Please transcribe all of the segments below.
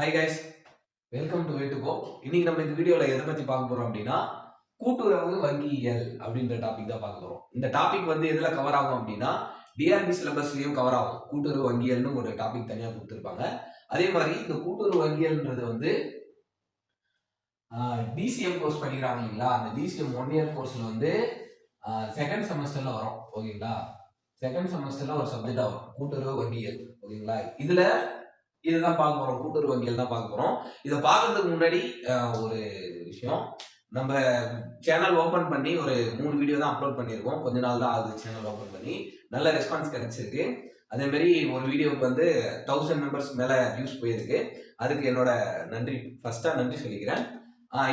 Hi guys welcome to wait go இன்னைக்கு நம்ம இந்த வீடியோவில் எதை பற்றி பார்க்க போகிறோம் அப்படின்னா கூட்டுறவு வங்கியியல் அப்படின்ற டாபிக் தான் பார்க்க போகிறோம் இந்த டாபிக் வந்து எதில் கவர் ஆகும் அப்படின்னா டிஆர்பி சிலபஸ்லையும் கவர் ஆகும். கூட்டுறவு வங்கியல்னு ஒரு டாபிக் தனியாக கொடுத்துருப்பாங்க. அதே மாதிரி இந்த கூட்டுறவு வங்கியல்ன்றது வந்து டிசிஎம் கோர்ஸ் பண்ணிக்கிறாங்க இல்லைங்களா? அந்த டிசிஎம் ஒன் இயர் கோர்ஸில் வந்து செகண்ட் செமஸ்டரில் வரும். ஓகேங்களா? செகண்ட் செமஸ்டரில் ஒரு சப்ஜெக்டாக வரும். கூட்டுறவு வங்கியல் ஓகேங்களா? இதில் இதுதான் பார்க்க போகிறோம் கூட்டுறவு வங்கியில் தான் பார்க்க போகிறோம் இதை பார்க்கறதுக்கு முன்னாடி ஒரு விஷயம். நம்ம சேனல் ஓப்பன் பண்ணி ஒரு மூணு வீடியோ தான் அப்லோட் பண்ணியிருக்கோம். கொஞ்ச நாள் தான் ஆகுது சேனல் ஓப்பன் பண்ணி. நல்ல ரெஸ்பான்ஸ் கிடைச்சிருக்கு. அதேமாரி ஒரு வீடியோவுக்கு வந்து தௌசண்ட் மெம்பர்ஸ் மேலே வியூஸ் போயிருக்கு. அதுக்கு என்னோட நன்றி. ஃபர்ஸ்ட்டாக நன்றி சொல்லிக்கிறேன்.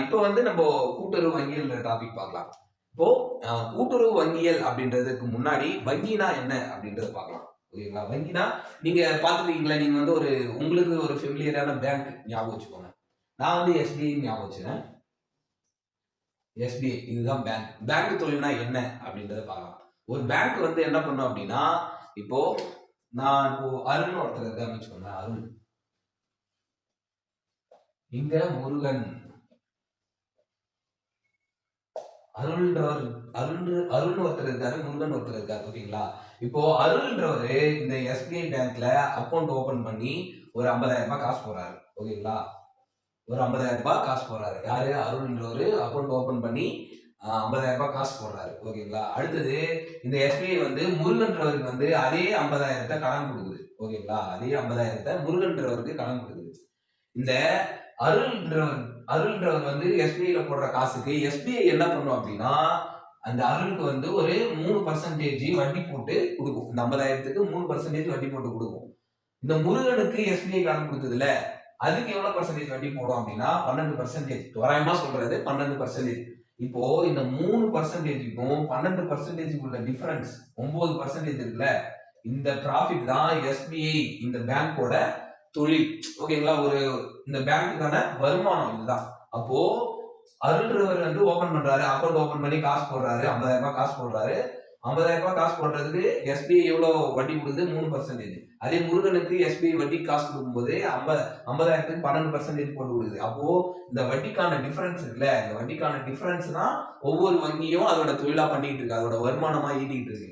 இப்போ வந்து நம்ம கூட்டுறவு வங்கியல் டாபிக் பார்க்கலாம். இப்போ கூட்டுறவு வங்கியல் அப்படின்றதுக்கு முன்னாடி வங்கினா என்ன அப்படின்றத பார்க்கலாம். ஓகேங்களா வங்கினா நீங்க பாத்துருக்கீங்களா நீங்க வந்து ஒரு உங்களுக்கு ஒரு ஃபெமிலியரான பேங்க் ஞாபகம் வச்சுக்கோங்க. நான் வந்து எஸ்பிஐ ஞாபகம் வச்சுக்கிறேன். எஸ்பிஐ இதுதான் பேங்க் பேங்க் தொழில்னா என்ன அப்படின்றத பார்க்கலாம். ஒரு பேங்க் வந்து என்ன பண்ணும் அப்படின்னா இப்போ நான் இப்போ அருண் ஒருத்தர் இருக்காருன்னு வச்சுக்கோங்க அருண் இங்க முருகன். அருள்ன்றவர் அருள் அருள் ஒருத்தர் இருக்காரு முருகன் ஒருத்தர் இருக்காரு ஓகேங்களா? இப்போ அருள்ன்றவர் இந்த எஸ்பிஐ பேங்க்ல அக்கௌண்ட் ஓபன் பண்ணி ஒரு 50000 ரூபாய் காசு போறாரு. ஓகேங்களா? ஒரு 50000 ரூபாய் காசு போடுறாரு யாரு? அருள்ன்றவர் அக்கௌண்ட் ஓபன் பண்ணி ஐம்பதாயிரம் ரூபாய் காசு போடுறாரு. ஓகேங்களா? அடுத்தது இந்த எஸ்பிஐ வந்து முருகன்றவருக்கு வந்து அதே 50000 கடன் கொடுக்குது. ஓகேங்களா? அதே 50000 முருகன்றவருக்கு கடன் கொடுக்குது. இந்த அருள்ன்றவர் அருள்ன்றவர் வந்து எஸ்பிஐல போடுற காசுக்கு எஸ்பிஐ என்ன பண்ணும் அப்படின்னா அந்த அருளுக்கு வந்து ஒரு மூணு பர்சன்டேஜ் வட்டி போட்டு கொடுக்கும். இந்த ஐம்பதாயிரத்துக்கு மூணு பர்சன்டேஜ் வட்டி போட்டு கொடுக்கும். இந்த முருகனுக்கு எஸ்பிஐ கடன் கொடுத்ததுல அதுக்கு எவ்வளவு பர்சன்டேஜ் வட்டி போடும் அப்படின்னா பன்னெண்டு பர்சன்டேஜ் தோராயமா சொல்றது பன்னெண்டு பர்சன்டேஜ் இப்போ இந்த மூணு பர்சன்டேஜுக்கும் பன்னெண்டு பர்சன்டேஜுக்கு உள்ள டிஃபரன்ஸ் ஒன்பது பர்சன்டேஜ் இருக்குல்ல இந்த ப்ராஃபிட் தான் எஸ்பிஐ இந்த பேங்கோட தொழில். ஓகேங்களா ஒரு இந்த பேங்க்குக்கான வருமானம் இதுதான். அப்போ அருள்ன்றவர் வந்து ஓபன் பண்றாரு. அக்கௌண்ட் ஓபன் பண்ணி காசு போடுறாரு. 50000 ரூபாய் காசு போடுறாரு. 50000 ரூபாய் காசு போடுறதுக்கு எஸ்பிஐ எவ்வளவு வட்டி கொடுக்குது? மூணு பர்சன்டேஜ் அதே முருகனுக்கு எஸ்பிஐ வட்டி காசு கொடுக்கும்போது ஐம்பது ஐம்பதாயிரத்துக்கு பன்னெண்டு பர்சன்டேஜ் போட்டு கொடுக்குது. அப்போ இந்த வட்டிக்கான டிஃபரன்ஸ் இருக்குல்ல? இந்த வட்டிக்கான டிஃபரன்ஸ் தான் ஒவ்வொரு வங்கியும் அதோட தொழிலா பண்ணிட்டு இருக்கு. அதோட வருமானமா ஈட்டிட்டு இருக்கு.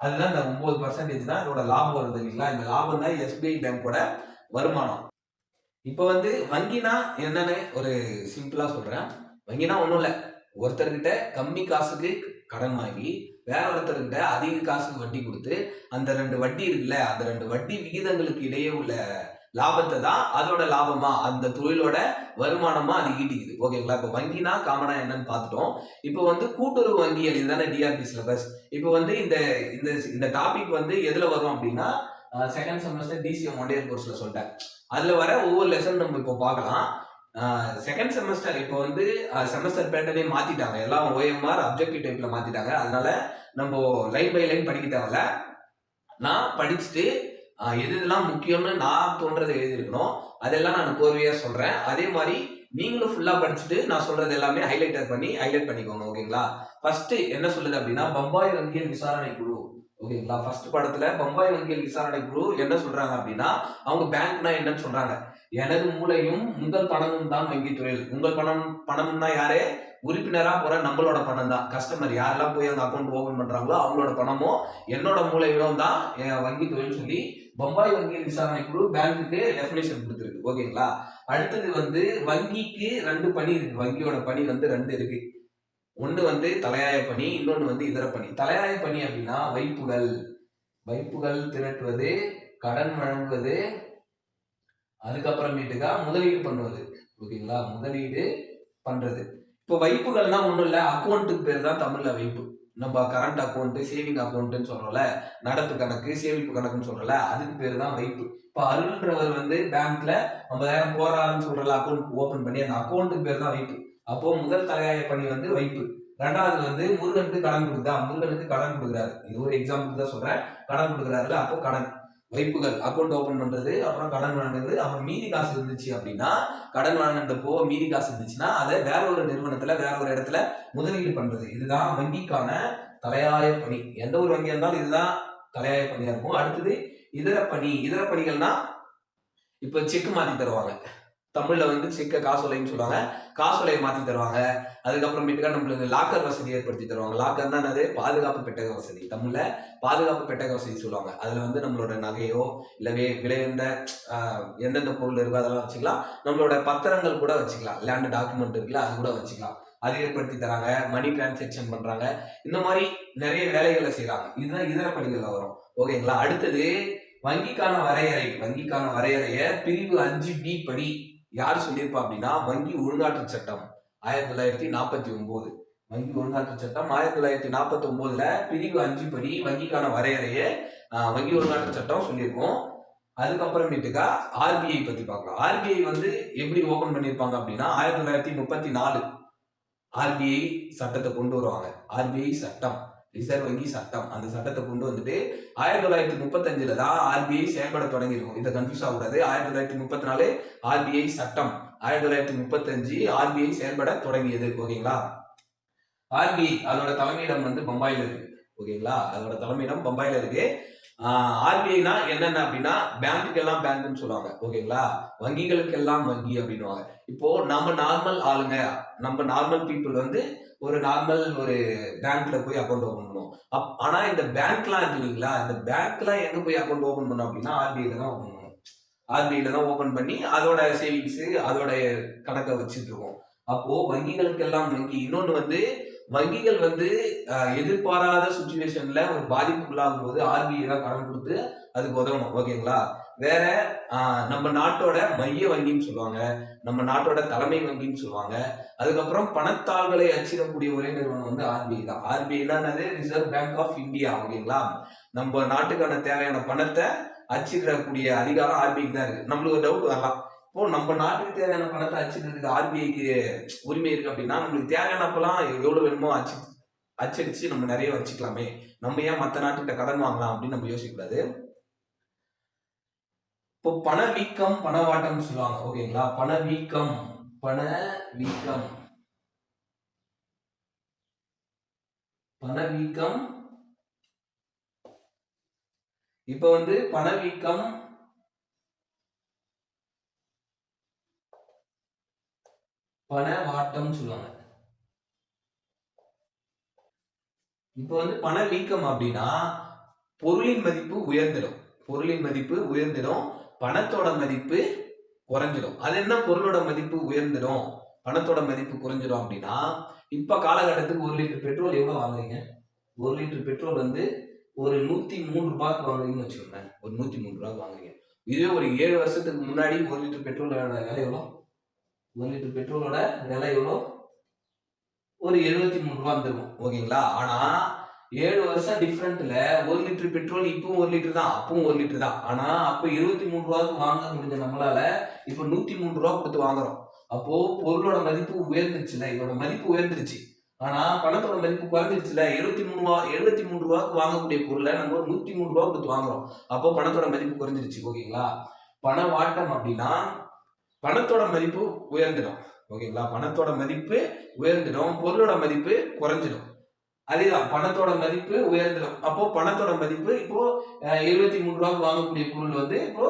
அதுதான் இந்த ஒன்பது பர்சன்டேஜ் தான் இதோட லாபம் வருது இல்லைங்களா? இந்த லாபம் தான் எஸ்பிஐ பேங்கோட வருமானம். இப்போ வந்து வங்கினா என்னன்னு ஒரு சிம்பிளா சொல்றேன். வங்கினா ஒன்றும் இல்லை. ஒருத்தர்கிட்ட கம்மி காசுக்கு கடன் வாங்கி வேற ஒருத்தர்கிட்ட அதிக காசுக்கு வட்டி கொடுத்து அந்த ரெண்டு வட்டி இருக்குல்ல அந்த ரெண்டு வட்டி விகிதங்களுக்கு இடையே உள்ள லாபத்தை தான் அதோட லாபமா அந்த தொழிலோட வருமானமா அது ஈட்டிக்குது. ஓகேங்களா? இப்போ வங்கினா காமனா என்னன்னு பார்த்துட்டோம். இப்போ வந்து கூட்டுறவு வங்கியல் இதுதானே டிஆர்பி சிலபஸ் இப்போ வந்து இந்த இந்த இந்த டாபிக் வந்து எதுல வரும் அப்படின்னா second semester DCM one year கோர்ஸ்ல சொல்லிட்டேன். அதுல வர ஒவ்வொரு லெசன் நம்ம இப்போ பார்க்கலாம். செகண்ட் செமஸ்டர் இப்போ வந்து செமஸ்டர் பேட்டர்னே மாத்திட்டாங்க. எல்லாம் ஓஎம்ஆர் அப்ஜெக்டிவ் டைப்ல மாத்திட்டாங்க. அதனால நம்ம லைன் பை லைன் படிக்க தேவையில்ல. நான் படிச்சுட்டு எது இதெல்லாம் முக்கியம்னு நான் தோன்றதை எழுதியிருக்கணும். அதெல்லாம் நான் கோர்வையாக சொல்றேன். அதே மாதிரி நீங்களும் ஃபுல்லாக படிச்சுட்டு நான் சொல்றது எல்லாமே ஹைலைட்டர் பண்ணி ஹைலைட் பண்ணிக்கோங்க ஓகேங்களா? ஃபர்ஸ்ட் என்ன சொல்லுது அப்படின்னா பம்பாய் வங்கியல் விசாரணை குழு ஓகேங்களா? ஃபர்ஸ்ட் படத்துல பம்பாய் வங்கியல் விசாரணை குழு என்ன சொல்றாங்க அப்படின்னா அவங்க பேங்க்னா என்னன்னு சொல்றாங்க. எனது மூளையும் உங்கள் பணமும் தான் வங்கி தொழில். உங்கள் பணம் பணம்னா யாரு? உறுப்பினரா போற நம்மளோட பணம் தான். கஸ்டமர் யாரெல்லாம் போய் அந்த அக்கௌண்ட் ஓபன் பண்றாங்களோ அவங்களோட பணமும் என்னோட மூளையிலும் தான் என் வங்கி தொழில் சொல்லி பம்பாய் வங்கியின் விசாரணை குழு பேங்க்குக்கு டெஃபினேஷன் கொடுத்துருக்கு. ஓகேங்களா? அடுத்தது வந்து வங்கிக்கு ரெண்டு பணி இருக்கு. வங்கியோட பணி வந்து ரெண்டு இருக்கு. ஒன்று வந்து தலையாய பணி இன்னொன்று வந்து இதர பணி. தலையாய பணி அப்படின்னா வைப்புகள். வைப்புகள் திரட்டுவது கடன் வழங்குவது அதுக்கப்புறமேட்டுக்கா முதலீடு பண்ணுவது ஓகேங்களா முதலீடு பண்றது. இப்போ வைப்புகள்னா ஒன்றும் இல்லை. அக்கௌண்ட்டுக்கு பேர் தான் தமிழில் வைப்பு. நம்ம கரண்ட் அக்கௌண்ட் சேவிங் அக்கௌண்ட்னு சொல்றோம்ல. நடப்பு கணக்கு சேமிப்பு கணக்குன்னு சொல்றோம்ல. அதுக்கு பேர் தான் வைப்பு. இப்போ அருள்ன்றவர் வந்து பேங்க்ல ஐம்பதாயிரம் போறாருன்னு சொல்றல அக்கௌண்ட் ஓபன் பண்ணி அந்த அக்கௌண்ட்டுக்கு பேர் தான் வைப்பு. அப்போ முதல் தலையாய பணி வந்து வைப்பு. ரெண்டாவது வந்து முருகனுக்கு கடன் கொடுக்குதா? முருகனுக்கு கடன் கொடுக்குறாரு. இது ஒரு எக்ஸாம்பிள் தான் சொல்றேன். கடன் கொடுக்குறாருல அப்போ கடன். வைப்புகள் அக்கௌண்ட் ஓப்பன் பண்ணுறது அப்புறம் கடன் வழங்குறது அப்புறம் மீதி காசு இருந்துச்சு அப்படின்னா கடன் வழங்குறப்போ மீதி காசு இருந்துச்சுன்னா அதை வேற ஒரு நிறுவனத்தில் வேற ஒரு இடத்துல முதலீடு பண்ணுறது இதுதான் வங்கிக்கான தலையாய பணி. எந்த ஒரு வங்கியாக இருந்தாலும் இதுதான் தலையாய பணியாக இருக்கும். அடுத்தது இதர பணி. இதர பணிகள்னா இப்போ செக் மாற்றி தருவாங்க. தமிழ்ல வந்து சிக்க காசோலைன்னு சொல்லுவாங்க. காசோலையை மாத்தி தருவாங்க. அதுக்கப்புறமேட்டுக்கா நம்மளுக்கு லாக்கர் வசதி ஏற்படுத்தி தருவாங்க. லாக்கர்னா என்னது? பாதுகாப்பு பெட்டக வசதி. தமிழ்ல பாதுகாப்பு பெட்டக வசதி சொல்லுவாங்க. அதுல வந்து நம்மளோட நகையோ இல்லை வே- விலையுந்த எந்தெந்த பொருள் இருக்கோ அதெல்லாம் வச்சுக்கலாம். நம்மளோட பத்திரங்கள் கூட வச்சுக்கலாம். லேண்ட் டாக்குமெண்ட் இருக்குல்ல அது கூட வச்சுக்கலாம். அது ஏற்படுத்தி தராங்க. மணி டிரான்சாக்ஷன் பண்றாங்க. இந்த மாதிரி நிறைய வேலைகளை செய்கிறாங்க இதுதான் இதர பணிகள்ல வரும். ஓகேங்களா? அடுத்தது வங்கிக்கான வரையறை. வங்கிக்கான வரையறைய பிரிவு அஞ்சு பி படி யார் சொல்லியிருப்பா அப்படின்னா வங்கி ஒழுங்காற்று சட்டம் ஆயிரத்தி தொள்ளாயிரத்தி நாற்பத்தி ஒன்பது வங்கி ஒழுங்காற்று சட்டம் ஆயிரத்தி தொள்ளாயிரத்தி நாற்பத்தி ஒன்பதுல பிரிவு அஞ்சு படி வங்கிக்கான வரையறையை வங்கி ஒழுங்காற்று சட்டம் சொல்லியிருக்கோம். அதுக்கப்புறமேட்டுக்கா ஆர்பிஐ பத்தி பார்க்கலாம். ஆர்பிஐ வந்து எப்படி ஓபன் பண்ணியிருப்பாங்க அப்படின்னா ஆயிரத்தி தொள்ளாயிரத்தி முப்பத்தி நாலு ஆர்பிஐ சட்டத்தை கொண்டு வருவாங்க. ஆர்பிஐ சட்டம். ரிசர்வ் வங்கி சட்டம். அந்த சட்டத்தை கொண்டு வந்துட்டு ஆயிரத்தி தொள்ளாயிரத்தி முப்பத்தஞ்சுல தான் ஆர்பிஐ செயல்பட தொடங்கியிருக்கும். இதை கன்ஃபியூஸ் ஆகக்கூடாது. ஆயிரத்தி தொள்ளாயிரத்தி முப்பத்தி நாலு ஆர்பிஐ சட்டம். ஆயிரத்தி தொள்ளாயிரத்தி முப்பத்தஞ்சு ஆர்பிஐ செயல்பட தொடங்கியது. ஓகேங்களா? ஆர்பிஐ அதோட தலைமையிடம் வந்து பம்பாயில இருக்கு. ஓகேங்களா? அதோட தலைமையிடம் பம்பாயில இருக்கு. ஆர்பிஐனா என்னென்ன அப்படின்னா பேங்க்குக்கு எல்லாம் பேங்க்னு சொல்லுவாங்க. ஓகேங்களா? வங்கிகளுக்கு எல்லாம் வங்கி அப்படின்னுவாங்க. இப்போ நம்ம நார்மல் ஆளுங்க நம்ம நார்மல் பீப்புள் வந்து ஒரு நார்மல் ஒரு பேங்க்ல போய் அக்கௌண்ட் ஓபன் பண்ணுவோம். அப் ஆனா இந்த பேங்க்லாம் இருக்கு இல்லைங்களா? இந்த பேங்க்லாம் எங்க போய் அக்கௌண்ட் ஓபன் பண்ணோம் அப்படின்னா ஆர்பிஐல தான் ஓபன் பண்ணுவோம். ஆர்பிஐல தான் ஓபன் பண்ணி அதோட சேவிங்ஸ் அதோட கணக்கை வச்சுட்டு இருக்கோம். அப்போ வங்கிகளுக்கெல்லாம் வங்கி. இன்னொன்னு வந்து வங்கிகள் வந்து எதிர்பாராத சுச்சுவேஷன்ல ஒரு பாதிப்புக்குள்ளாகும் போது ஆர்பிஐ தான் கடன் கொடுத்து அதுக்கு உதவணும். ஓகேங்களா? வேற ஆஹ், நம்ம நாட்டோட மைய வங்கின்னு சொல்லுவாங்க. நம்ம நாட்டோட தலைமை வங்கின்னு சொல்லுவாங்க. அதுக்கப்புறம் பணத்தாள்களை அச்சிடக்கூடிய ஒரே நிறுவனம் வந்து ஆர்பிஐ தான். ஆர்பிஐ தான் ரிசர்வ் பேங்க் ஆஃப் இந்தியா ஓகேங்களா? நம்ம நாட்டுக்கான தேவையான பணத்தை அச்சிடக்கூடிய அதிகாரம் ஆர்பிஐக்கு தான் இருக்கு. நம்மளுக்கு ஒரு டவுட் வரலாம். இப்போ நம்ம நாட்டுக்கு தேவையான பணத்தை அச்சிடுறதுக்கு ஆர்பிஐக்கு உரிமை இருக்கு அப்படின்னா நம்மளுக்கு தேவையானப்பெல்லாம் எவ்வளவு வேணுமோ அச்சு அச்சடிச்சு நம்ம நிறைய வச்சுக்கலாமே. நம்ம ஏன் மற்ற நாட்டுக்கிட்ட கடன் வாங்கலாம் அப்படின்னு நம்ம யோசிக்கக்கூடாது. இப்போ பணவீக்கம் பணவாட்டம் சொல்லுவாங்க ஓகேங்களா? பணவீக்கம் பண வீக்கம். பணவீக்கம் இப்ப வந்து பணவீக்கம் பணவாட்டம் சொல்லுவாங்க. இப்போ வந்து பண வீக்கம் அப்படின்னா பொருளின் மதிப்பு உயர்ந்திடும். பொருளின் மதிப்பு உயர்ந்திடும் பணத்தோட மதிப்பு குறைஞ்சிடும். அது என்ன பொருளோட மதிப்பு உயர்ந்திடும்? பணத்தோட மதிப்பு குறைஞ்சிடும் அப்படின்னா இப்ப காலகட்டத்துக்கு ஒரு லிட்டர் பெட்ரோல் எவ்வளவு வாங்குறீங்க? ஒரு லிட்டர் பெட்ரோல் வந்து ஒரு நூத்தி மூணு ரூபாய்க்கு வாங்குறீங்கன்னு வச்சுக்கோங்க ஒரு நூத்தி மூணு ரூபாய்க்கு வாங்குறீங்க. இதுவே ஒரு ஏழு வருஷத்துக்கு முன்னாடி ஒரு லிட்டர் பெட்ரோல் விலை எவ்வளோ ஒரு லிட்டர் பெட்ரோலோட விலை எவ்வளோ? ஒரு எழுபத்தி மூணு ரூபா வந்துருக்கும். ஓகேங்களா? ஆனா ஏழு வருஷம் டிஃப்ரெண்ட்ல ஒரு லிட்டர் பெட்ரோல் இப்பவும் ஒரு லிட்டர் தான் அப்பவும் ஒரு லிட்டர் தான். ஆனா அப்ப இருபத்தி மூணு ரூபாய்க்கு வாங்க முடிஞ்ச நம்மளால இப்ப நூத்தி மூணு ரூபா கொடுத்து வாங்குறோம். அப்போ பொருளோட மதிப்பு உயர்ந்துச்சுல இதோட மதிப்பு உயர்ந்துருச்சு. ஆனா பணத்தோட மதிப்பு குறைஞ்சிருச்சுல எழுபத்தி மூணு ரூபா எழுபத்தி மூணு ரூபாய்க்கு வாங்கக்கூடிய பொருளை நம்ம ஒரு நூத்தி மூணு ரூபா கொடுத்து வாங்குறோம். அப்போ பணத்தோட மதிப்பு குறைஞ்சிருச்சு ஓகேங்களா? பண வாட்டம் அப்படின்னா பணத்தோட மதிப்பு உயர்ந்துடும். ஓகேங்களா? பணத்தோட மதிப்பு உயர்ந்துடும். பொருளோட மதிப்பு குறைஞ்சிடும். அதேதான். பணத்தோட மதிப்பு உயர்ந்துடும். அப்போ பணத்தோட மதிப்பு இப்போ இருபத்தி மூணு ரூபாய்க்கு வாங்கக்கூடிய பொருள் வந்து இப்போ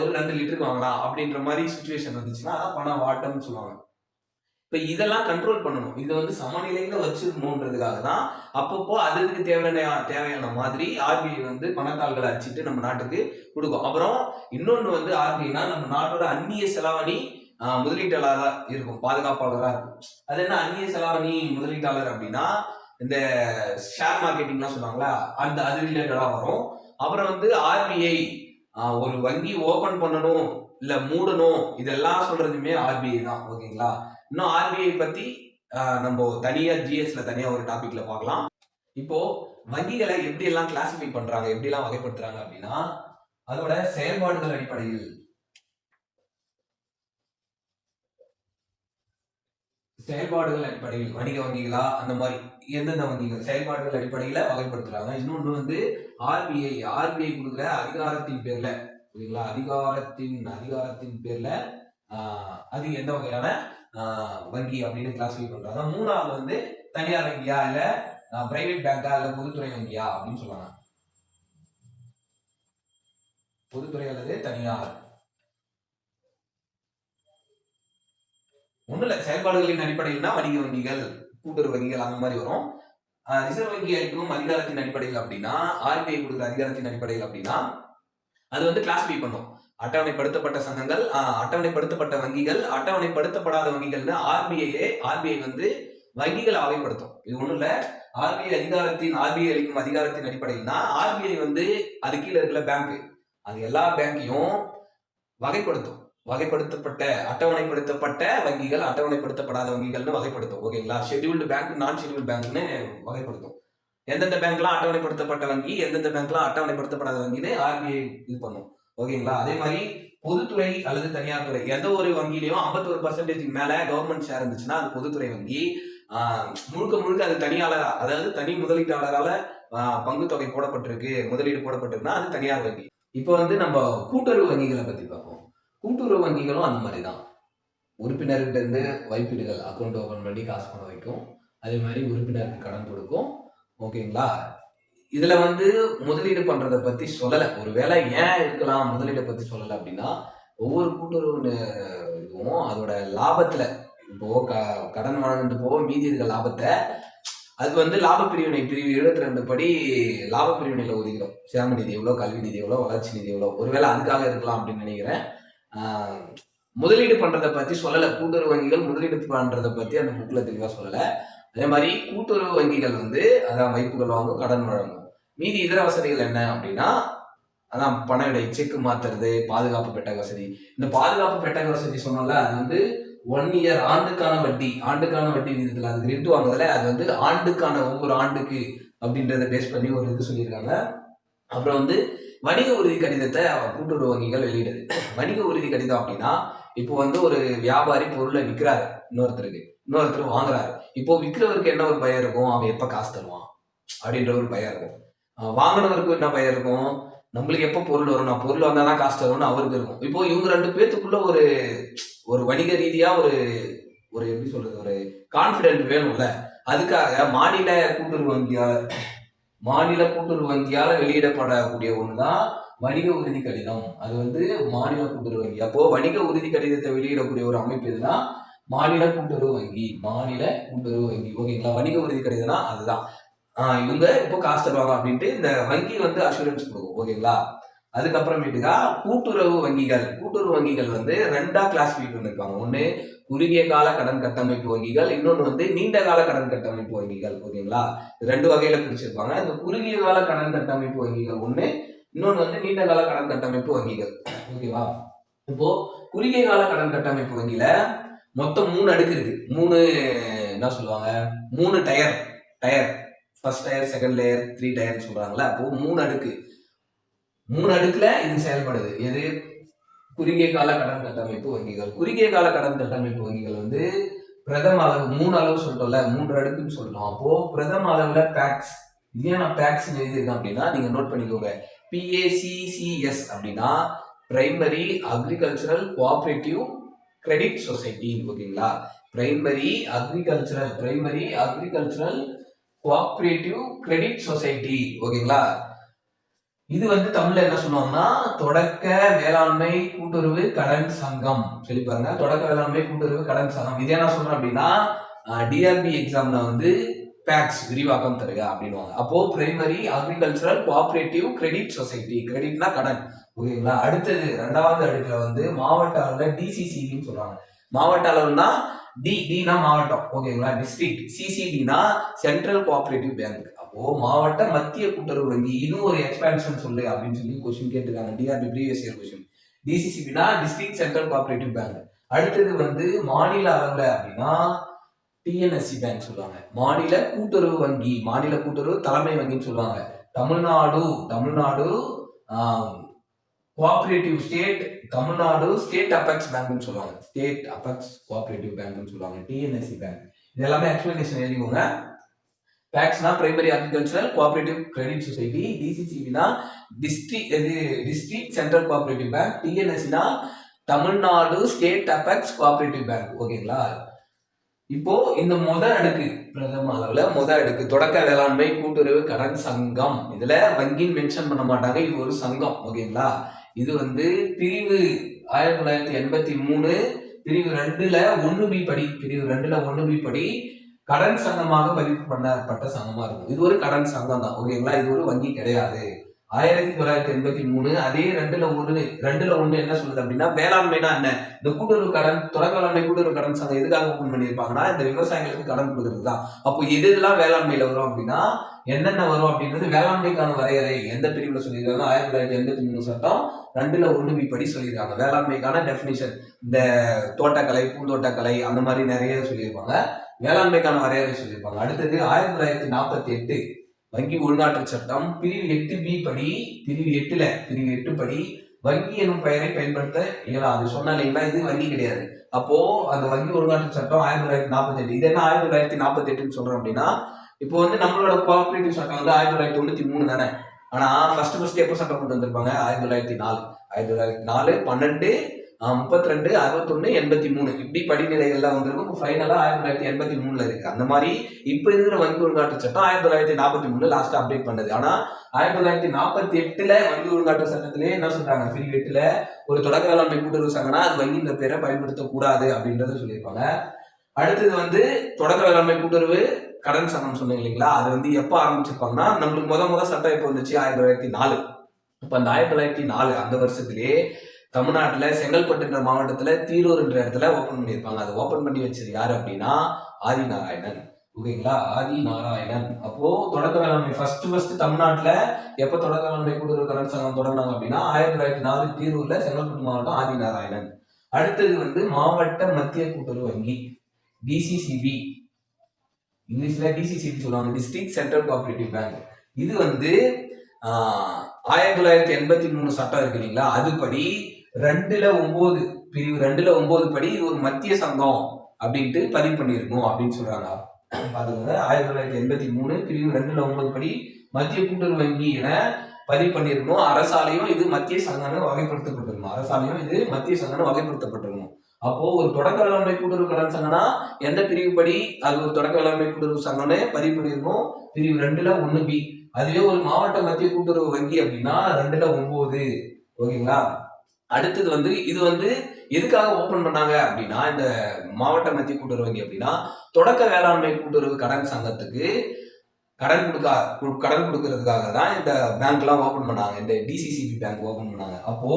ஒரு ரெண்டு லிட்டருக்கு வாங்கலாம். அப்படின்ற மாதிரி சுச்சுவேஷன் வந்துச்சுன்னா அதான் பண வாட்டம்னு சொல்லுவாங்க. இப்போ இதெல்லாம் கண்ட்ரோல் பண்ணணும். இதை வந்து சமநிலையில் வச்சிருக்கணுன்றதுக்காக தான் அப்பப்போ அது தேவையான தேவையான மாதிரி ஆர்பிஐ வந்து பணத்தாள்களை அச்சிட்டு நம்ம நாட்டுக்கு கொடுக்கும். அப்புறம் இன்னொன்று வந்து ஆர்பிஐனா நம்ம நாட்டோட அந்நிய செலாவணி முதலீட்டாளராக இருக்கும் பாதுகாப்பாளராக இருக்கும். அது என்ன அந்நிய செலாவணி முதலீட்டாளர் அப்படின்னா இந்த ஷேர் மார்க்கெட்டிங்லாம் சொல்லுவாங்களா அந்த அது ரிலேட்டடாக வரும். அப்புறம் வந்து ஆர்பிஐ ஒரு வங்கி ஓபன் பண்ணணும் இல்ல மூடணும் இதெல்லாம் சொல்றதுமே ஆர்பிஐ தான் ஓகேங்களா? இன்னும் ஆர்பிஐ பத்தி நம்ம தனியா ஜிஎஸ்ல தனியா ஒரு டாபிக்ல பார்க்கலாம். இப்போ வங்கிகளை எப்படி எல்லாம் கிளாசிஃபை பண்றாங்க எப்படி எல்லாம் வகைப்படுத்துறாங்க அப்படின்னா அதோட செயல்பாடுகள் அடிப்படையில் செயல்பாடுகள் அடிப்படையில் வணிக வங்கிகளா? அந்த மாதிரி எந்தெந்த வங்கிகள்? செயல்பாடுகள் அடிப்படையில் வகைப்படுத்துறாங்க. இன்னொன்று வந்து ஆர்பிஐ. ஆர்பிஐ கொடுக்குற அதிகாரத்தின் பேர்ல ஓகேங்களா அதிகாரத்தின் அதிகாரத்தின் பேர்ல அது எந்த வகையான வங்கி அப்படின்னு கிளாஸிஃபை பண்றாங்க. மூணாவது வந்து தனியார் வங்கியா? இல்ல பிரைவேட் பேங்கா இல்ல பொதுத்துறை வங்கியா? அப்படின்னு சொல்லுவாங்க. பொதுத்துறை அல்லது தனியார். ஒன்றும் இல்லை செயல்பாடுகளின் அடிப்படையில்னா வணிக வங்கிகள் கூட்டுறவு வங்கிகள் அந்த மாதிரி வரும். ரிசர்வ் வங்கி அளிக்கும் அதிகாரத்தின் அடிப்படையில் அப்படின்னா ஆர்பிஐ கொடுக்குற அதிகாரத்தின் அடிப்படையில் அப்படின்னா அது வந்து கிளாஸிஃபை பண்ணும். அட்டவணைப்படுத்தப்பட்ட சங்கங்கள் அட்டவணைப்படுத்தப்பட்ட வங்கிகள் அட்டவணைப்படுத்தப்படாத வங்கிகள்னு ஆர்பிஐயே ஆர்பிஐ வந்து வங்கிகளை வகைப்படுத்தும். இது ஒன்றும் இல்லை ஆர்பிஐ அதிகாரத்தின் ஆர்பிஐ அளிக்கும் அதிகாரத்தின் அடிப்படையில்னா ஆர்பிஐ வந்து அது கீழே இருக்கிற பேங்க் அது எல்லா பேங்கையும் வகைப்படுத்தும். வகைப்படுத்தப்பட்ட அட்டவணைப்படுத்தப்பட்ட வங்கிகள் அட்டவணைப்படுத்தப்படாத வங்கிகள்னு வகைப்படுத்தும். ஓகேங்களா ஷெட்யூல்டு பேங்க் நான் ஷெட்யூல்டு பேங்க்னு வகைப்படுத்தும். எந்தெந்த பேங்க்லாம் அட்டவணைப்படுத்தப்பட்ட வங்கி எந்தெந்த பேங்க்லாம் அட்டவணைப்படுத்தப்படாத வங்கின்னு ஆர்பிஐ இது பண்ணும். ஓகேங்களா அதே மாதிரி பொதுத்துறை அல்லது தனியார் துறை எந்த ஒரு வங்கிலையும் 51% பர்சன்டேஜ்க்கு மேல கவர்மெண்ட் ஷேர் இருந்துச்சுன்னா அது பொதுத்துறை வங்கி. முழுக்க முழுக்க அது தனியாளரா அதாவது தனி முதலீட்டாளரால பங்கு தொகை போடப்பட்டிருக்கு முதலீடு போடப்பட்டிருக்குன்னா அது தனியார் வங்கி. இப்போ வந்து நம்ம கூட்டுறவு வங்கிகளை பத்தி பார்ப்போம். கூட்டுறவு வங்கிகளும் அந்த மாதிரி தான் உறுப்பினர்கிட்ட இருந்து வைப்பீடுகள் அக்கௌண்ட் ஓப்பன் பண்ணி காசு பண்ண வைக்கும். அதே மாதிரி உறுப்பினருக்கு கடன் கொடுக்கும். ஓகேங்களா இதுல வந்து முதலீடு பண்றதை பத்தி ஒரு ஒருவேளை ஏன் இருக்கலாம் முதலீடை பத்தி சொல்லலை அப்படின்னா ஒவ்வொரு கூட்டுறவு இதுவும் அதோட லாபத்துல. இப்போ க- கடன் வாங்கிட்டு போக மீதி இருக்க லாபத்தை அது வந்து லாப பிரிவினை பிரிவு இருபத்தி ரெண்டு படி லாப பிரிவினையில ஒதுக்கிறோம். சேம நிதி எவ்வளோ கல்வி நிதி எவ்வளோ வளர்ச்சி நிதி எவ்வளோ. ஒருவேளை அதுக்காக இருக்கலாம் அப்படின்னு நினைக்கிறேன். முதலீடு பண்றதை பத்தி சொல்லலை. கூட்டுறவு வங்கிகள் முதலீடு பண்றதை பத்தி அந்த புக்கில் தெளிவாக சொல்லலை. அதே மாதிரி கூட்டுறவு வங்கிகள் வந்து அதான் வைப்புகள் வாங்கும் கடன் வழங்கும். மீதி இதர வசதிகள் என்ன அப்படின்னா அதான் பண இடை செக் மாத்துறது பாதுகாப்பு பெட்டக வசதி. இந்த பாதுகாப்பு பெட்டக வசதி சொன்னோம்ல அது வந்து ஒன் இயர் ஆண்டுக்கான வட்டி ஆண்டுக்கான வட்டி விகிதத்தில் அது ரெண்டு வாங்குறதுல அது வந்து ஆண்டுக்கான ஒவ்வொரு ஆண்டுக்கு அப்படின்றத பேஸ் பண்ணி ஒரு இது சொல்லியிருக்காங்க. அப்புறம் வந்து வணிக உறுதி கடிதத்தை கூட்டுறவு வங்கிகள் வெளியிடுது. வணிக உறுதி கடிதம் அப்படின்னா இப்போ வந்து ஒரு வியாபாரி பொருளை விற்கிறாரு இன்னொருத்தருக்கு. இன்னொருத்தர் வாங்குறாரு. இப்போ விற்கிறவருக்கு என்ன ஒரு பயம் இருக்கும்? அவன் எப்போ காசு தருவான்? அப்படின்ற ஒரு பயம் இருக்கும். வாங்கினவருக்கும் என்ன பயம் இருக்கும்? நம்மளுக்கு எப்போ பொருள் வரும்? நான் பொருள் வந்தால் தான் காசு தரும்னு அவருக்கு இருக்கும். இப்போ இவங்க ரெண்டு பேர்த்துக்குள்ள ஒரு ஒரு வணிக ரீதியா ஒரு ஒரு எப்படி சொல்றது? ஒரு கான்ஃபிடென்ட் வேணும்ல. அதுக்காக மாநில கூட்டுறவு வங்கியால் மாநில கூட்டுறவு வங்கியால் வெளியிடப்படக்கூடிய ஒன்று தான் வணிக உறுதி கடிதம். அது வந்து மாநில கூட்டுறவு வங்கி. அப்போ வணிக உறுதி கடிதத்தை வெளியிடக்கூடிய ஒரு அமைப்பு எதுனா மாநில கூட்டுறவு வங்கி. மாநில கூட்டுறவு வங்கி. ஓகேங்களா வணிக உறுதி கடிதம்னா அதுதான். இவங்க இப்போ காசு தருவாங்க அப்படின்ட்டு இந்த வங்கி வந்து அஷூரன்ஸ் கொடுக்கும். ஓகேங்களா அதுக்கப்புறமேட்டுக்கா கூட்டுறவு வங்கிகள். கூட்டுறவு வங்கிகள் வந்து ரெண்டா கிளாஸ் பண்ணிருப்பாங்க. ஒன்று குறுகிய கால கடன் கட்டமைப்பு வங்கிகள் இன்னொன்று வந்து நீண்ட கால கடன் கட்டமைப்பு வங்கிகள் ஓகேங்களா? ரெண்டு வகையில பிரிச்சிருப்பாங்க. இந்த குறுகிய கால கடன் கட்டமைப்பு வங்கிகள் ஒண்ணு இன்னொன்று வந்து நீண்ட கால கடன் கட்டமைப்பு வங்கிகள் ஓகேவா? இப்போ குறுகிய கால கடன் கட்டமைப்பு வங்கியில மொத்தம் மூணு அடுக்கு இருக்கு. மூணு என்ன சொல்லுவாங்க? மூணு tier tier. First tier second layer three டயர்னு சொல்றாங்களா அப்போ மூணு அடுக்கு. மூணு அடுக்குல இது செயல்படுது. எது? குறுகிய கால கடன் கட்டமைப்பு வங்கிகள். குறுகிய கால கடன் கட்டமைப்பு வங்கிகள் வந்து பிரதம அளவு மூணு அளவு சொல்லிட்டோம்ல மூன்று அடுக்குன்னு சொல்லிட்டோம் அப்போ பிரதம அளவுல பேக்ஸ் இது ஏன் நான் பேக்ஸ் எழுதியிருக்கேன் அப்படின்னா நீங்க நோட் பண்ணிக்கோங்க. பிஏசிசிஎஸ் அப்படின்னா primary agricultural cooperative credit society ஓகேங்களா? Primary agricultural primary agricultural cooperative credit society ஓகேங்களா? இது வந்து தமிழ்ல என்ன சொல்லுவாங்கன்னா தொடக்க வேளாண்மை கூட்டுறவு கடன் சங்கம். சொல்லி பாருங்க தொடக்க வேளாண்மை கூட்டுறவு கடன் சங்கம். இது என்ன சொல்றேன் அப்படின்னா டிஆர்பி எக்ஸாம்ல வந்து பேக்ஸ் விரிவாக்கம் தருக அப்படின்னுவாங்க. அப்போ primary agricultural cooperative credit society கிரெடிட்னா கடன். ஓகேங்களா? அடுத்தது ரெண்டாவது அடுக்குல வந்து மாவட்ட அளவில் டிசிசிபின்னு சொல்றாங்க. மாவட்ட அளவுனா டி டினா மாவட்டம். ஓகேங்களா? டிஸ்ட்ரிக்ட் சிசிடினா சென்ட்ரல் கோஆபரேட்டிவ் பேங்க் ஓ மாவட்ட மத்திய கூட்டுறவு வங்கி இன்னும் ஒரு எக்ஸ்பான்ஷன் சொல்லு அப்படின்னு சொல்லி கொஸ்டின் கேட்டிருக்காங்க. டிஆர்பி ப்ரீவியஸ் இயர் கொஸ்டின் டிசிசிபினா டிஸ்ட்ரிக்ட் சென்ட்ரல் கோஆபரேட்டிவ் பேங்க் அடுத்தது வந்து மாநில அளவில் அப்படின்னா டிஎன்எஸ்சி பேங்க் சொல்லுவாங்க. மாநில கூட்டுறவு வங்கி மாநில கூட்டுறவு தலைமை வங்கின்னு சொல்லுவாங்க. Tamil Nadu Tamil Nadu cooperative state Tamil Nadu state apex பேங்க்னு சொல்லுவாங்க. ஸ்டேட் அபெக்ஸ் கோஆபரேட்டிவ் பேங்க்னு சொல்லுவாங்க. டிஎன்எஸ்சி பேங்க் இது எல்லாமே எக்ஸ்பிளனேஷன் எழுதிக்கோங்க. பேக்ஸ்னா primary agricultural cooperative credit society டிசிசிபினா district இது district central cooperative bank டிஎன்எஸ்னா Tamil Nadu state apex cooperative bank ஓகேங்களா இப்போ இந்த முத அடுக்கு பிரதம அளவுல முத அடுக்கு தொடக்க வேளாண்மை கூட்டுறவு கடன் சங்கம். இதுல வங்கின்னு மென்ஷன் பண்ண மாட்டாங்க இது ஒரு சங்கம். ஓகேங்களா இது வந்து பிரிவு ஆயிரத்தி தொள்ளாயிரத்தி எண்பத்தி மூணு பிரிவு ரெண்டுல ஒன்று பி படி பிரிவு ரெண்டுல ஒன்று பி படி கடன் சங்கமாக பதிவு பண்ணப்பட்ட சங்கமா இருக்கும். இது ஒரு கடன் சங்கம் தான். ஓகேங்களா? இது ஒரு வங்கி கிடையாது. ஆயிரத்தி தொள்ளாயிரத்தி எண்பத்தி மூணு அதே ரெண்டுல ஒண்ணு ரெண்டுல ஒண்ணு என்ன சொல்லுது அப்படின்னா வேளாண்மைனா என்ன? இந்த கூட்டுறவு கடன் தொடக்கலாண்மை கூட்டுறவு கடன் சங்கம் எதுக்காக ஓப்பன் பண்ணியிருப்பாங்கன்னா இந்த விவசாயிகளுக்கு கடன் கொடுக்கறது தான். அப்போ எது இதெல்லாம் வேளாண்மையில வரும் அப்படின்னா என்னென்ன வரும் அப்படின்றது வேளாண்மைக்கான வரையறை எந்த பிரிவுல சொல்லியிருக்காங்க? ஆயிரத்தி தொள்ளாயிரத்தி எண்பத்தி மூணு சட்டம் ரெண்டுல ஒண்ணு படி சொல்லியிருக்காங்க. வேளாண்மைக்கான டெஃபினிஷன் இந்த தோட்டக்கலை பூந்தோட்டக்கலை அந்த மாதிரி நிறைய சொல்லியிருப்பாங்க. வேளாண்மைக்கான வரையறை சொல்லியிருப்பாங்க. அடுத்தது ஆயிரத்தி தொள்ளாயிரத்தி நாற்பத்தி எட்டு வங்கி உள்நாட்டு சட்டம் பிரிவு எட்டு பி படி பிரிவு எட்டுல பிரிவு எட்டு படி வங்கி எனும் பெயரை பயன்படுத்த இயலாது சொன்னா இல்லைங்களா இது வங்கி கிடையாது. அப்போ அந்த வங்கி உள்நாட்டு சட்டம் ஆயிரத்தி தொள்ளாயிரத்தி நாற்பத்தி எட்டு. இது என்ன ஆயிரத்தி தொள்ளாயிரத்தி நாற்பத்தி எட்டுன்னு சொல்றோம் அப்படின்னா இப்போ வந்து நம்மளோட கோஆபரேட்டிவ் சட்டம் வந்து ஆயிரத்தி தொள்ளாயிரத்தி தொண்ணூத்தி மூணு தானே? ஆனா ஃபர்ஸ்ட் ஃபர்ஸ்ட் எப்போ சட்டம் கொண்டு வந்திருப்பாங்க? ஆயிரத்தி தொள்ளாயிரத்தி நாலு. ஆயிரத்தி தொள்ளாயிரத்தி நாலு பன்னெண்டு முப்பத்தி ரெண்டு அறுபத்தொன்னு எண்பத்தி மூணு இப்படி படிநிலைகள்லாம் வந்திருக்கும் ஃபைனலாக ஆயிரத்தி தொள்ளாயிரத்தி எண்பத்தி மூணில் இருக்குது அந்த மாதிரி இப்போ இருக்கிற வங்கி ஒழுங்காற்று சட்டம் ஆயிரத்தி தொள்ளாயிரத்தி நாற்பத்தி மூணு லாஸ்ட்டு அப்டேட் பண்ணது. ஆனால் ஆயிரத்தி தொள்ளாயிரத்தி நாற்பத்தி எட்டில் வங்கி ஒழுங்காற்று சட்டத்திலே என்ன சொல்கிறாங்க பிரிவு எட்டில் ஒரு தொடக்க வேளாண்மை கூட்டுறவு சங்கம்னா அது வங்கின்ற பேரை பயன்படுத்தக்கூடாது அப்படின்றத சொல்லியிருப்பாங்க. அடுத்தது வந்து தொடக்க வேளாண்மை கூட்டுறவு கடன் சங்கம் சொன்னீங்க இல்லைங்களா? அது வந்து எப்போ ஆரம்பிச்சிருப்பாங்கன்னா நம்மளுக்கு முத முத சட்டம் எப்போ வந்துச்சு? ஆயிரத்தி தொள்ளாயிரத்தி நாலு. இப்போ அந்த ஆயிரத்தி தொள்ளாயிரத்தி நாலு அந்த வருஷத்திலேயே தமிழ்நாட்டில் செங்கல்பட்டுன்ற மாவட்டத்தில் தீரூர்ன்ற இடத்துல ஓப்பன் பண்ணியிருப்பாங்க. அதை ஓப்பன் பண்ணி வச்சது யார் அப்படின்னா ஆதி நாராயணன். ஓகேங்களா ஆதி நாராயணன். அப்போ தொடக்க வேளாண்மை ஃபர்ஸ்ட் ஃபர்ஸ்ட் தமிழ்நாட்டில் எப்போ தொடக்க வேளாண்மை கூட்டுறவு சங்கம் தொடங்கினாங்க அப்படின்னா ஆயிரத்தி தொள்ளாயிரத்தி நாலு தீரூர்ல செங்கல்பட்டு மாவட்டம் ஆதி நாராயணன். அடுத்தது வந்து மாவட்ட மத்திய கூட்டுறவு வங்கி டிசிசிபி இங்கிலீஷ்ல டிசிசிபி சொல்லுவாங்க. டிஸ்ட்ரிக்ட் சென்ட்ரல் கோஆபரேட்டிவ் பேங்க் இது வந்து ஆயிரத்தி தொள்ளாயிரத்தி எண்பத்தி மூணு சட்டம் இருக்கு இல்லைங்களா? அதுபடி ரெண்டுல ஒன்பது பிரிவு ரெண்டுல ஒன்பது படி இது ஒரு மத்திய சங்கம் அப்படின்ட்டு பதிவு பண்ணியிருக்கோம் அப்படின்னு சொல்றாங்க. பாத்துக்கோங்க ஆயிரத்தி தொள்ளாயிரத்தி எண்பத்தி மூணு பிரிவு ரெண்டுல ஒன்பது படி மத்திய கூட்டுறவு வங்கி என பதிவு பண்ணியிருக்கணும். அரசாலையும் இது மத்திய சங்கம்னு வகைப்படுத்தப்பட்டிருக்கணும் அரசாலையும் இது மத்திய சங்கம்னு வகைப்படுத்தப்பட்டிருக்கணும் அப்போ ஒரு தொடக்க வேளாண்மை கூட்டுறவு கடன் சங்கம்னா எந்த பிரிவு படி? அது ஒரு தொடக்க வேளாண்மை கூட்டுறவு சங்கம்னு பதிவு பண்ணியிருக்கோம் பிரிவு ரெண்டுல ஒண்ணு பி. அதுவே ஒரு மாவட்ட மத்திய கூட்டுறவு வங்கி அப்படின்னா ரெண்டுல ஒன்பது ஓகேங்களா? அடுத்தது வந்து இது வந்து எதுக்காக ஓபன் பண்ணாங்க அப்படின்னா இந்த மாவட்ட மத்திய கூட்டுறவு வங்கி அப்படின்னா தொடக்க வேளாண்மை கூட்டுறவு கடன் சங்கத்துக்கு கடன் கொடுக்க கு- கடன் கொடுக்கறதுக்காக தான் இந்த பேங்க்லாம் ஓப்பன் பண்ணாங்க. இந்த டிசிசிபி பேங்க் ஓப்பன் பண்ணாங்க. அப்போ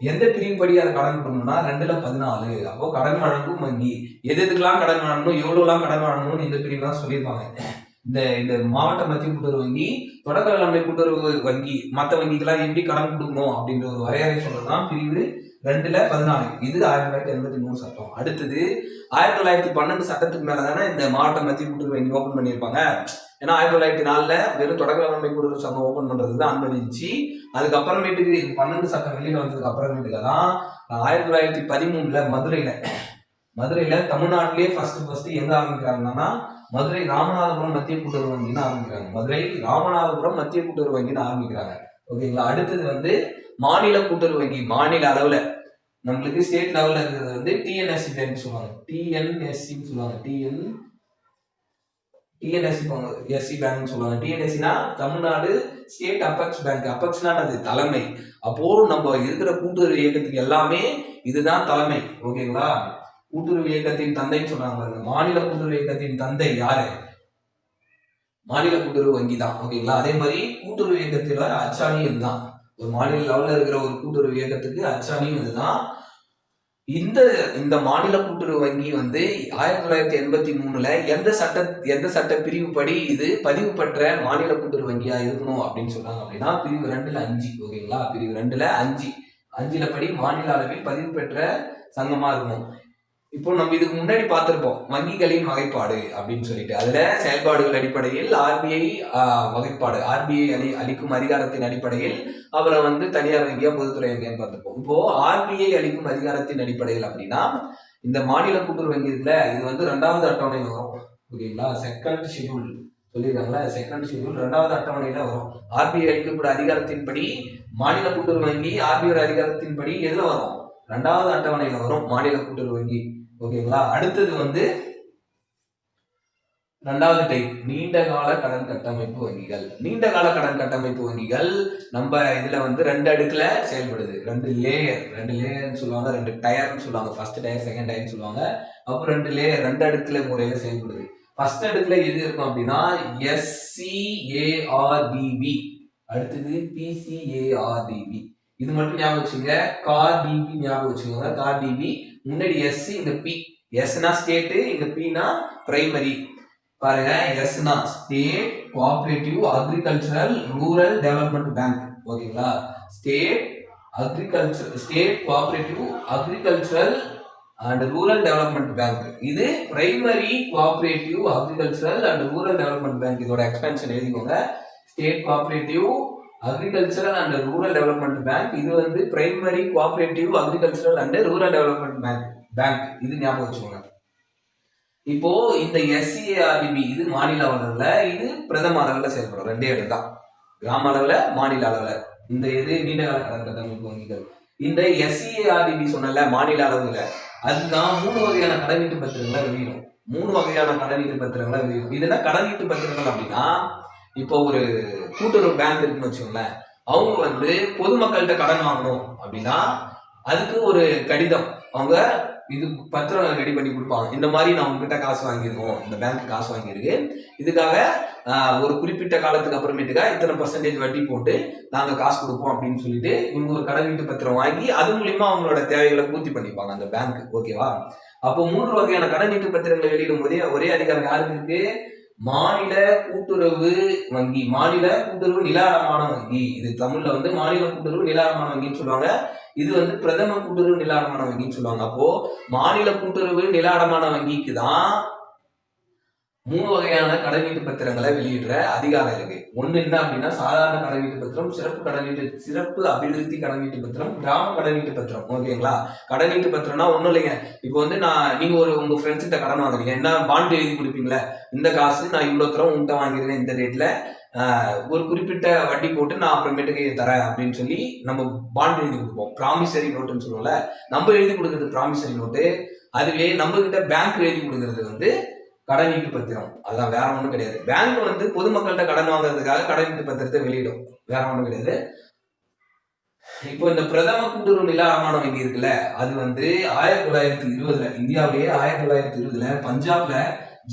எந்த பிரிவு படி அதை கடன் கொடுக்கணும்னா ரெண்டுல பதினாலு. அப்போ கடன் வழங்கும் வங்கி. எது எதுக்கெல்லாம் கடன் வாங்கணும் எவ்வளோலாம் கடன் வாங்கணும்னு இந்த பிரிவு தான் சொல்லியிருப்பாங்க. இந்த இந்த மாவட்ட மத்திய கூட்டுறவு வங்கி தொடக்க வேளாண்மை கூட்டுறவு வங்கி மற்ற வங்கிக்கெல்லாம் எப்படி கடன் கொடுக்கணும் அப்படின்ற ஒரு வரையறை சொல்றதுதான் பிரிவு ரெண்டுல பதினாலு. இது ஆயிரத்தி தொள்ளாயிரத்தி எண்பத்தி மூணு சட்டம். அடுத்தது ஆயிரத்தி தொள்ளாயிரத்தி பன்னெண்டு சட்டத்துக்கு மேல தானே இந்த மாவட்ட மத்திய கூட்டுறவு வங்கி ஓபன் பண்ணியிருப்பாங்க. ஏன்னா ஆயிரத்தி தொள்ளாயிரத்தி நாலுல வெறும் தொடக்க வேளாண்மை கூட்டுறவு சங்கம் ஓபன் பண்றது தான் அனுமதிச்சு அதுக்கப்புறமேட்டுக்கு இந்த பன்னெண்டு சட்டம் வெளியில வந்ததுக்கு அப்புறமேட்டுக்கு தான் ஆயிரத்தி தொள்ளாயிரத்தி பதிமூணுல மதுரையில மதுரையில தமிழ்நாட்டிலேயே ஃபர்ஸ்ட் ஃபர்ஸ்ட் எங்க ஆரம்பிக்கிறாங்கன்னா மதுரை ராமநாதபுரம் மத்திய கூட்டுறவு வங்கின்னு ஆரம்பிக்கிறாங்க. மதுரை ராமநாதபுரம் மத்திய கூட்டுறவு வங்கின்னு ஆரம்பிக்கிறாங்க. ஓகேங்களா? அடுத்தது வந்து மாநில கூட்டுறவு வங்கி மாநில அளவுல. நம்மளுக்கு ஸ்டேட் லெவல்ல இருக்கிறது வந்து டிஎன்எஸ்சி பேங்க் சொல்லுவாங்க. டிஎன்எஸ்சின்னு சொல்லுவாங்க. டிஎன் டிஎன்எஸ்சி எஸ்சி பேங்க்னு சொல்லுவாங்க. டிஎன்எஸ்சினா தமிழ்நாடு ஸ்டேட் அபெக்ஸ் பேங்க் அப்பெக்ஸ்னா அது தலைமை. அப்போ நம்ம இருக்கிற கூட்டுறவு இயக்கத்துக்கு எல்லாமே இதுதான் தலைமை. ஓகேங்களா? கூட்டுறவு இயக்கத்தின் தந்தைன்னு சொல்றாங்க மாநில கூட்டுறவு இயக்கத்தின் தந்தை யாரு? மாநில கூட்டுறவு வங்கி தான் ஓகேங்களா? அதே மாதிரி கூட்டுறவு இயக்கத்தில் அச்சாணி இதுதான் ஒரு மாநில லெவல்ல இருக்கிற ஒரு கூட்டுறவு இயக்கத்துக்கு அச்சாணியும் இதுதான். இந்த இந்த மாநில கூட்டுறவு வங்கி வந்து ஆயிரத்தி தொள்ளாயிரத்தி எண்பத்தி மூணுல எந்த சட்ட எந்த சட்ட பிரிவு படி இது பதிவு பெற்ற மாநில கூட்டுறவு வங்கியா இருக்கணும் அப்படின்னு சொன்னாங்க அப்படின்னா பிரிவு ரெண்டுல அஞ்சு ஓகேங்களா? பிரிவு ரெண்டுல அஞ்சு. அஞ்சுல படி மாநில அளவில் பதிவு பெற்ற சங்கமா இருக்கணும். இப்போ நம்ம இதுக்கு முன்னாடி பார்த்துருப்போம் வங்கிகளின் வகைப்பாடு அப்படின்னு சொல்லிட்டு. அதுல செயல்பாடுகள் அடிப்படையில் ஆர்பிஐ வகைப்பாடு ஆர்பிஐ அளி அளிக்கும் அதிகாரத்தின் அடிப்படையில் அவரை வந்து தனியார் வங்கியா பொதுத்துறை வங்கியான்னு பார்த்துருப்போம். இப்போ ஆர்பிஐ அளிக்கும் அதிகாரத்தின் அடிப்படையில் அப்படின்னா இந்த மாநில கூட்டுறவு வங்கி இருக்குல்ல இது வந்து ரெண்டாவது அட்டவணை வரும். ஓகேங்களா? செகண்ட் ஷெடியூல் சொல்லியிருக்காங்களா செகண்ட் ஷெடியூல் ரெண்டாவது அட்டவணையில வரும். ஆர்பிஐ அளிக்கக்கூடிய அதிகாரத்தின்படி மாநில கூட்டுறவு வங்கி ஆர்பிஐ அதிகாரத்தின்படி எதுல வரும்? ரெண்டாவது அட்டவணையில வரும் மாநில கூட்டுறவு வங்கி. ஓகேங்களா? அடுத்தது வந்து ரெண்டாவது டைப் நீண்ட கால கடன் கட்டமைப்பு வங்கிகள். நீண்ட கால கடன் கட்டமைப்பு வங்கிகள் நம்ம இதுல வந்து ரெண்டு அடுக்குல செயல்படுது. ரெண்டு லேயர் ரெண்டு லேயர்னு சொல்லுவாங்க ரெண்டு டயர்னு சொல்லுவாங்க. ஃபர்ஸ்ட் டயர் செகண்ட் டயர்னு சொல்லுவாங்க. அப்புறம் ரெண்டு லேயர் ரெண்டு அடுக்குல முறையில செயல்படுது. ஃபர்ஸ்ட் அடுக்குல எது இருக்கும் அப்படின்னா எஸ்சிஏஆர்டிபி அடுத்தது பிசிஏஆர்டிபி இது மட்டும் ஞாபகம் வச்சுங்க கார் டிபி ஞாபகம் வச்சுக்கோங்க. கார் டிபி முன்னாடி எஸ் இந்த பி எஸ்னா ஸ்டேட்டு இந்த பினா பிரைமரி பாருங்க எஸ்னா state cooperative agricultural rural development bank ஓகேங்களா? State agriculture state cooperative agricultural and rural development bank இது primary cooperative agricultural and rural development bank இதோட எக்ஸ்பென்ஷன் எழுதிக்கோங்க. State cooperative agricultural and rural development bank இது வந்து primary cooperative agricultural and rural development bank bank இது ஞாபகம் வச்சுக்கோங்க. இப்போ இந்த எஸ்சிஏஆர்டிபி இது மாநில அளவில் இது பிரதம அளவில் செயல்படும். ரெண்டே இடம் தான். கிராம அளவில் மாநில அளவில். இந்த இது நீண்டகால கடன் கட்டமைப்பு வங்கிகள். இந்த எஸ்சிஏஆர்டிபி சொன்னல மாநில அளவில். அதுதான் மூணு வகையான கடனீட்டு பத்திரங்களை வெளியிடும். மூணு வகையான கடனீட்டு பத்திரங்களை வெளியிடும். இதுனா கடனீட்டு பத்திரங்கள் அப்படின்னா இப்போ ஒரு கூட்டுறவு பேங்க் இருக்குன்னு வச்சுக்கோங்களேன் அவங்க வந்து பொதுமக்கள்கிட்ட கடன் வாங்கணும் அப்படின்னா அதுக்கு ஒரு கடிதம். அவங்க இது பத்திரம் ரெடி பண்ணி கொடுப்பாங்க. இந்த மாதிரி நான் உங்ககிட்ட காசு வாங்கியிருக்கோம். இந்த பேங்க் காசு வாங்கியிருக்கு. இதுக்காக ஒரு குறிப்பிட்ட காலத்துக்கு அப்புறமேட்டுக்கா இத்தனை பர்சன்டேஜ் வட்டி போட்டு நாங்கள் காசு கொடுப்போம் அப்படின்னு சொல்லிட்டு இவங்க ஒரு கடன் வீட்டு பத்திரம் வாங்கி அது மூலியமா அவங்களோட தேவைகளை பூர்த்தி பண்ணிப்பாங்க அந்த பேங்க் ஓகேவா? அப்போ மூன்று வகையான கடன் வீட்டு பத்திரங்களை வெளியிடும் போதே ஒரே அதிகாரம் யாருக்கு இருக்கு? மாநில கூட்டுறவு வங்கி மாநில கூட்டுறவு நிலாரமான வங்கி. இது தமிழ்ல வந்து மாநில கூட்டுறவு நிலாரமான வங்கின்னு சொல்லுவாங்க. இது வந்து பிரதம கூட்டுறவு நிலாரமான வங்கின்னு சொல்லுவாங்க. அப்போ மாநில கூட்டுறவு நிலாரமான வங்கிக்கு தான் மூணு வகையான கடனீட்டு பத்திரங்களை வெளியிடுற அதிகாரம் இருக்கு. ஒன்று என்ன அப்படின்னா சாதாரண கடனீட்டு பத்திரம் சிறப்பு கடனீட்டு சிறப்பு அபிவிருத்தி கடனீட்டு பத்திரம் கிராம கடனீட்டு பத்திரம். ஓகேங்களா? கடனீட்டு பத்திரம்னா ஒன்றும் இல்லைங்க. இப்போ வந்து நான் நீங்க ஒரு உங்க ஃப்ரெண்ட்ஸ் கிட்ட கடன் வாங்குறீங்க. என்ன பாண்டு எழுதி கொடுப்பீங்களே? இந்த காசு நான் இவ்வளோ தூரம் உங்கள்கிட்ட வாங்கிடுவேன் இந்த ரேட்டில் ஒரு குறிப்பிட்ட வட்டி போட்டு நான் அப்புறமேட்டுக்கு தரேன் அப்படின்னு சொல்லி நம்ம பாண்ட் எழுதி கொடுப்போம். ப்ராமிசரி நோட்டுன்னு சொல்லுவோம்ல நம்ம எழுதி கொடுக்கறது ப்ராமிசரி நோட்டு அதுவே நம்ம கிட்ட பேங்க் எழுதி கொடுக்கறது வந்து கடனீட்டு பத்திரம். அதெல்லாம் வேற ஒன்றும் கிடையாது. பேங்க் வந்து பொதுமக்கள்கிட்ட கடன் வாங்குறதுக்காக கடனீட்டு பத்திரத்தை வெளியிடும். வேற ஒன்றும் கிடையாது. இப்போ இந்த பிரதம கூட்டுறவு நில அடமான வங்கி இருக்குல்ல? அது வந்து ஆயிரத்தி தொள்ளாயிரத்தி இருபதுல இந்தியாவிலேயே ஆயிரத்தி தொள்ளாயிரத்தி இருபதுல பஞ்சாப்ல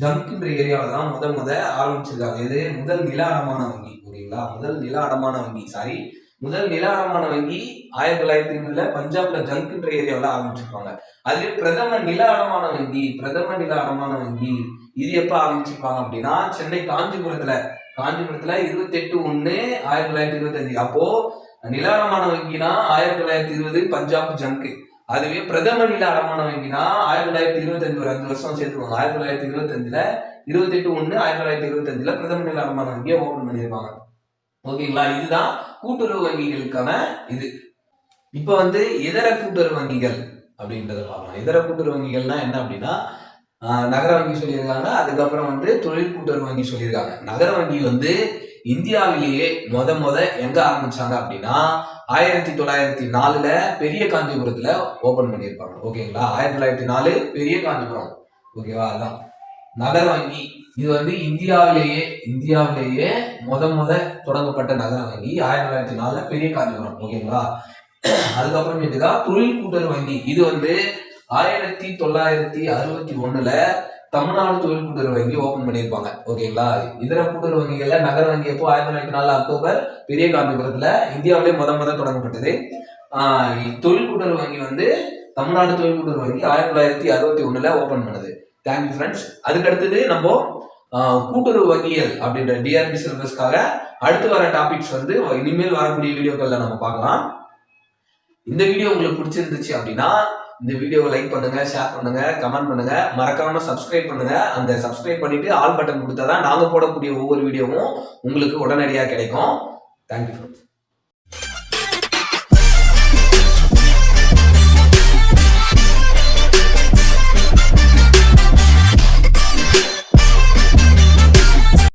ஜம்கின்ற ஏரியாவில தான் முத முத ஆரம்பிச்சிருக்காங்க. இது முதல் நில அடமான வங்கி ஓகேங்களா முதல் நில அடமான வங்கி சாரி முதல் நில அடமான வங்கி ஆயிரத்தி தொள்ளாயிரத்தி இருபதுல பஞ்சாப்ல ஜம்கின்ற ஏரியாவில் ஆரம்பிச்சிருப்பாங்க. அதுவே பிரதம நில அடமான வங்கி பிரதம நில அடமான வங்கி இது எப்ப ஆரம்பிச்சிருப்பாங்க அப்படின்னா சென்னை காஞ்சிபுரத்துல காஞ்சிபுரத்துல இருபத்தி எட்டு ஒண்ணு ஆயிரத்தி தொள்ளாயிரத்தி இருபத்தஞ்சு. அப்போ நில அடமான வங்கினா ஆயிரத்தி தொள்ளாயிரத்தி இருபது பஞ்சாப் ஜங்கு அதுவே பிரதம நில அடமான வங்கினா ஆயிரத்தி தொள்ளாயிரத்தி இருபத்தஞ்சு ஒரு அஞ்சு வருஷம் சேர்த்துருவாங்க. ஆயிரத்தி தொள்ளாயிரத்தி இருபத்தஞ்சுல இருபத்தி எட்டு ஒண்ணு ஆயிரத்தி தொள்ளாயிரத்தி இருபத்தஞ்சுல பிரதம நில அடமான வங்கியை ஓபன் பண்ணியிருப்பாங்க. ஓகேங்களா? இதுதான் கூட்டுறவு வங்கிகளுக்கான இது. இப்ப வந்து இதர கூட்டுறவு வங்கிகள் அப்படின்றத பார்க்கலாம். இதர கூட்டுறவு வங்கிகள்னா என்ன அப்படின்னா நகர வங்கி சொல்லியிருக்காங்க அதுக்கப்புறம் வந்து தொழில் கூட்டுறவு வங்கி சொல்லியிருக்காங்க. நகர வங்கி வந்து இந்தியாவிலேயே முத முத எங்க ஆரம்பிச்சாங்க அப்படின்னா ஆயிரத்தி தொள்ளாயிரத்தி நாலுல பெரிய காஞ்சிபுரத்துல ஓபன் பண்ணியிருப்பாங்க. ஓகேங்களா? ஆயிரத்தி தொள்ளாயிரத்தி நாலு பெரிய காஞ்சிபுரம். ஓகேவா? அதான். நகர வங்கி இது வந்து இந்தியாவிலேயே இந்தியாவிலேயே முத முத தொடங்கப்பட்ட நகர வங்கி ஆயிரத்தி தொள்ளாயிரத்தி நாலுல பெரிய காஞ்சிபுரம் ஓகேங்களா? அதுக்கப்புறமேட்டுக்கா தொழில் கூட்டுறவு வங்கி. இது வந்து ஆயிரத்தி தொள்ளாயிரத்தி அறுபத்தி ஒண்ணுல தமிழ்நாடு தொழில் கூட்டுறவு வங்கி ஓபன் பண்ணியிருப்பாங்க ஓகேங்களா? இதர கூட்டுறவு வங்கிகள்ல நகர வங்கி எப்போ? ஆயிரத்தி தொள்ளாயிரத்தி நாலு அக்டோபர் பெரிய காஞ்சிபுரத்துல இந்தியாவிலே முத முத தொடங்கப்பட்டது. ஆஹ் தொழில் கூட்டுறவு வங்கி வந்து தமிழ்நாடு தொழில் கூட்டுறவு வங்கி ஆயிரத்தி தொள்ளாயிரத்தி அறுபத்தி ஒண்ணுல ஓபன் பண்ணுது. தேங்க்யூ ஃப்ரெண்ட்ஸ் அதுக்கு அடுத்தது நம்ம கூட்டுறவு வங்கியல் அப்படின்ற டிஆர்பி சிலபஸ்க்காக அடுத்து வர டாபிக்ஸ் வந்து இனிமேல் வரக்கூடிய வீடியோக்கள்ல நம்ம பார்க்கலாம். இந்த வீடியோ உங்களுக்கு பிடிச்சிருந்துச்சு அப்படின்னா இந்த வீடியோவை லைக் பண்ணுங்க ஷேர் பண்ணுங்க கமெண்ட் பண்ணுங்க. மறக்காம சப்ஸ்கிரைப் பண்ணுங்க. அந்த சப்ஸ்கிரைப் பண்ணிட்டு ஆல் பட்டன் கொடுத்தாதான் நாங்க போடக்கூடிய ஒவ்வொரு வீடியோவும் உங்களுக்கு உடனடியாக கிடைக்கும். Thank you friends